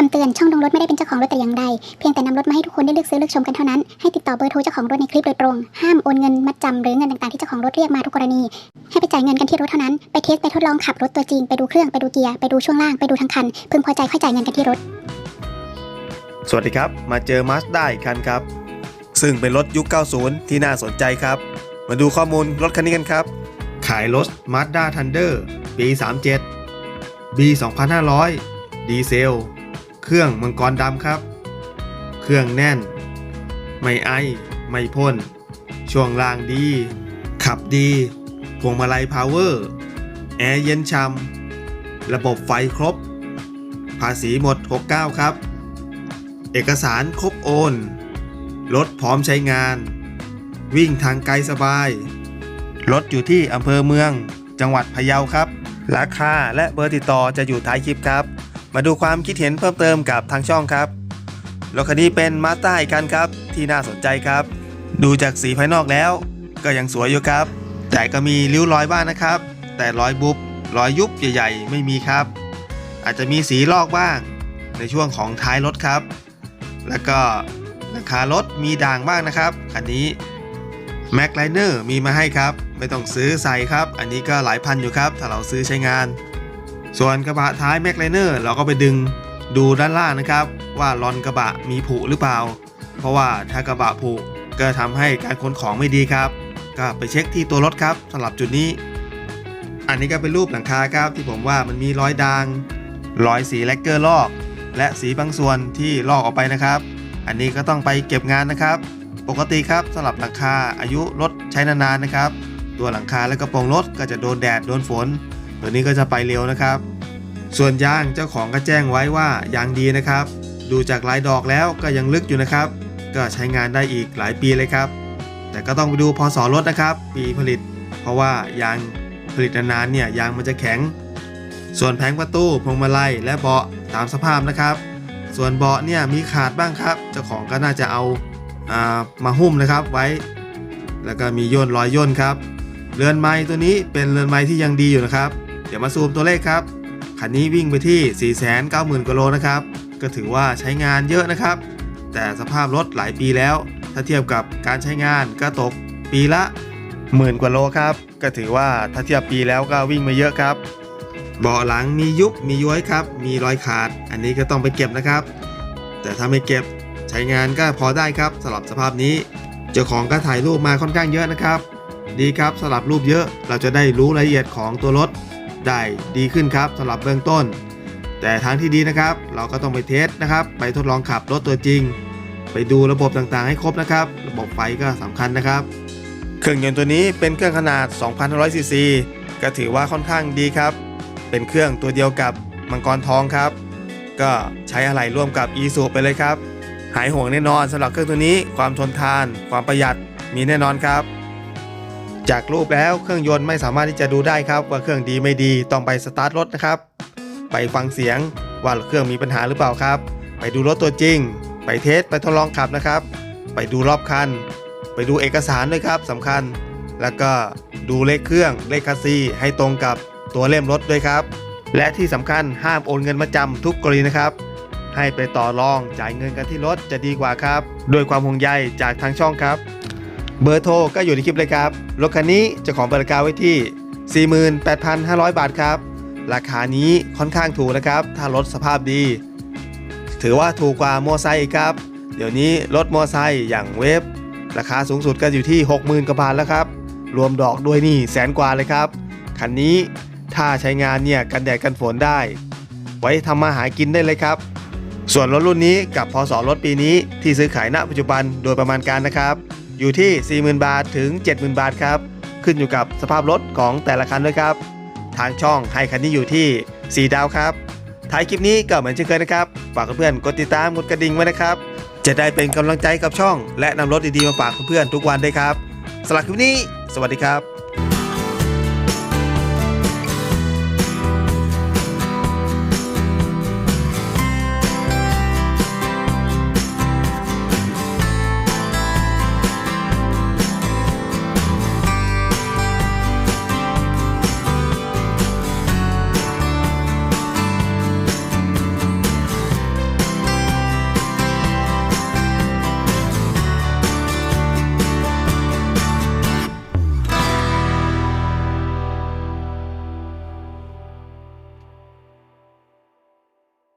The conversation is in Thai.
คำเตือนช่องลงรถไม่ได้เป็นเจ้าของรถแต่อย่างใด เพียงแต่นำรถมาให้ทุกคนได้เลือกซื้อเลือกชมกันเท่านั้น ให้ติดต่อเบอร์โทรเจ้าของรถในคลิปโดยตรง ห้ามโอนเงินมัดจำหรือเงินต่างๆที่เจ้าของรถเรียกมาทุกกรณี ให้ไปจ่ายเงินกันที่รถเท่านั้น ไปเทสไปทดลองขับรถตัวจริง ไปดูเครื่องไปดูเกียร์ไปดูช่วงล่างไปดูทั้งคันพึงพอใจค่อยจ่ายเงินกันที่รถ สวัสดีครับ มาเจอ Mazda อีกคันครับ ซึ่งเป็นรถยุค 90 ที่น่าสนใจครับ มาดูข้อมูลรถคันนี้กันครับ ขายรถ Mazda Thunder ปี 37 B 2500 ดีเซล เครื่องมังกรดำครับ เครื่องแน่น ไม่ไอ ไม่พ่น ช่วงล่างดี ขับดี พวงมาลัยพาวเวอร์ แอร์เย็นช่ำ ระบบไฟครบ ภาษีหมด 69 ครับ เอกสารครบโอน รถพร้อมใช้งาน วิ่งทางไกลสบาย รถอยู่ที่อำเภอเมือง จังหวัดพะเยาครับ ราคาและเบอร์ติดต่อจะอยู่ท้ายคลิปครับ มาดูความคิดเห็นเพิ่มเติมกับทางช่องครับรถคันนี้เป็นมาสต้าอีกคันครับที่น่าสนใจครับ ดูจากสีภายนอกแล้ว ก็ยังสวยอยู่ครับ แต่ก็มีริ้วรอยบ้างนะครับ แต่รอยบุบรอยยุบใหญ่ๆ ไม่มีครับ อาจจะมีสีลอกบ้าง ในช่วงของท้ายรถครับ แล้วก็ราคารถมีด่างบ้างนะครับคันนี้ m a c l i n e r มีมาให้ครับ ไม่ต้องซื้อใส่ครับ อันนี้ก็หลายพันอยู่ครับ ถ้าเราซื้อใช้งาน ส่วนกระบะท้าย m a c l i n e r เราก็ไปดึงดูด้านล่างนะครับ ว่าลอนกระบะมีผุหรือเปล่า เพราะว่าถ้ากระบะผุก็ทำให้การขนของไม่ดีครับ ก็ไปเช็คที่ตัวรถครับสำหรับจุดนี้ อันนี้ก็เป็นรูปหลังคาครับที่ผมว่ามันมีรอยด่างรอยสีแลกเกอร์ลอก และสีบางส่วนที่ลอกออกไปนะครับ อันนี้ก็ต้องไปเก็บงานนะครับ ปกติครับสำหรับหลังคาอายุรถใช้นานๆนะครับ ตัวหลังคาและกระโปรงรถก็จะโดนแดดโดนฝน ตัวนี้ก็จะไปเร็วนะครับ ส่วนยางเจ้าของก็แจ้งไว้ว่ายางดีนะครับ ดูจากลายดอกแล้วก็ยังลึกอยู่นะครับ ก็ใช้งานได้อีกหลายปีเลยครับ แต่ก็ต้องไปดูพศรถนะครับ ปีผลิต เพราะว่ายางผลิตนานๆเนี่ยยางมันจะแข็ง ส่วนแผงประตูพวงมาลัยและเบาะตามสภาพนะครับ ส่วนเบาะเนี่ยมีขาดบ้างครับ เจ้าของก็น่าจะเอาอามาหุ้มนะครับไว้ แล้วก็มีย่นรอยย่นครับเรือนไม้ตัวนี้เป็นเรือนไม้ที่ยังดีอยู่นะครับ เดี๋ยวมาซูมตัวเลขครับ คันนี้วิ่งไปที่ 490,000กว่าโลนะครับ ก็ถือว่าใช้งานเยอะนะครับ แต่สภาพรถหลายปีแล้ว ถ้าเทียบกับการใช้งานก็ตกปีละหมื่นกว่าโลครับ ก็ถือว่าถ้าเทียบปีแล้วก็วิ่งมาเยอะครับ เบาะหลังมียุบมีย้อยครับ มีรอยขาด อันนี้ก็ต้องไปเก็บนะครับ แต่ถ้าไม่เก็บใช้งานก็พอได้ครับสำหรับสภาพนี้ เจ้าของก็ถ่ายรูปมาค่อนข้างเยอะนะครับ ดีครับสำหรับรูปเยอะเราจะได้รู้รายละเอียดของตัวรถ ได้ดีขึ้นครับสำหรับเบื้องต้น แต่ทางที่ดีนะครับ เราก็ต้องไปเทสนะครับ ไปทดลองขับรถตัวจริง ไปดูระบบต่างๆ ให้ครบนะครับ ระบบไฟก็สำคัญนะครับ เครื่องยนต์ตัวนี้เป็นเครื่องขนาด 2,500ซีซีก็ถือว่าค่อนข้างดีครับ เป็นเครื่องตัวเดียวกับมังกรทองครับ ก็ใช้อะไหล่ร่วมกับ e s u ไปเลยครับ หายห่วงแน่นอนสำหรับเครื่องตัวนี้ความทนทาน ความประหยัดมีแน่นอนครับ จากรูปแล้วเครื่องยนต์ไม่สามารถที่จะดูได้ครับ ว่าเครื่องดีไม่ดีต้องไปสตาร์ทรถนะครับ ไปฟังเสียงว่าเครื่องมีปัญหาหรือเปล่าครับ ไปดูรถตัวจริง ไปเทสไปทดลองขับนะครับ ไปดูรอบคัน ไปดูเอกสารด้วยครับสำคัญ แล้วก็ดูเลขเครื่องเลขคัสซีให้ตรงกับตัวเล่มรถด้วยครับ และที่สำคัญห้ามโอนเงินมาจำทุกกรณีนะครับ ให้ไปต่อรองจ่ายเงินกันที่รถจะดีกว่าครับ ด้วยความห่วงใยจากทางช่องครับ เบอร์โทรก็อยู่ในคลิปเลยครับ รถคันนี้จะของเปิดราคาไว้ที่ 48,500 บาทครับ ราคานี้ค่อนข้างถูกนะครับ ถ้ารถสภาพดี ถือว่าถูกกว่ามอไซค์ครับ เดี๋ยวนี้รถมอไซค์อย่างเวฟราคาสูงสุดก็อยู่ที่ 60,000กว่าบาทแล้วครับ รวมดอกด้วยนี่แสนกว่าเลยครับ คันนี้ถ้าใช้งานเนี่ยกันแดดกันฝนได้ ไว้ทำมาหากินได้เลยครับ ส่วนรถรุ่นนี้กับพศรถปีนี้ที่ซื้อขายณปัจจุบันโดยประมาณการนะครับ อยู่ที่ 40,000 บาทถึง 70,000 บาทครับ ขึ้นอยู่กับสภาพรถของแต่ละคันด้วยครับ ทางช่องให้คันนี้อยู่ที่ 4 ดาวครับ ท้ายคลิปนี้ก็เหมือนเช่นเคยนะครับ ฝากเพื่อนๆกดติดตามกดกระดิ่งไว้นะครับ จะได้เป็นกำลังใจกับช่อง และนำรถดีๆมาฝากเพื่อนๆทุกวันด้วยครับสำหรับคลิปนี้ สวัสดีครับ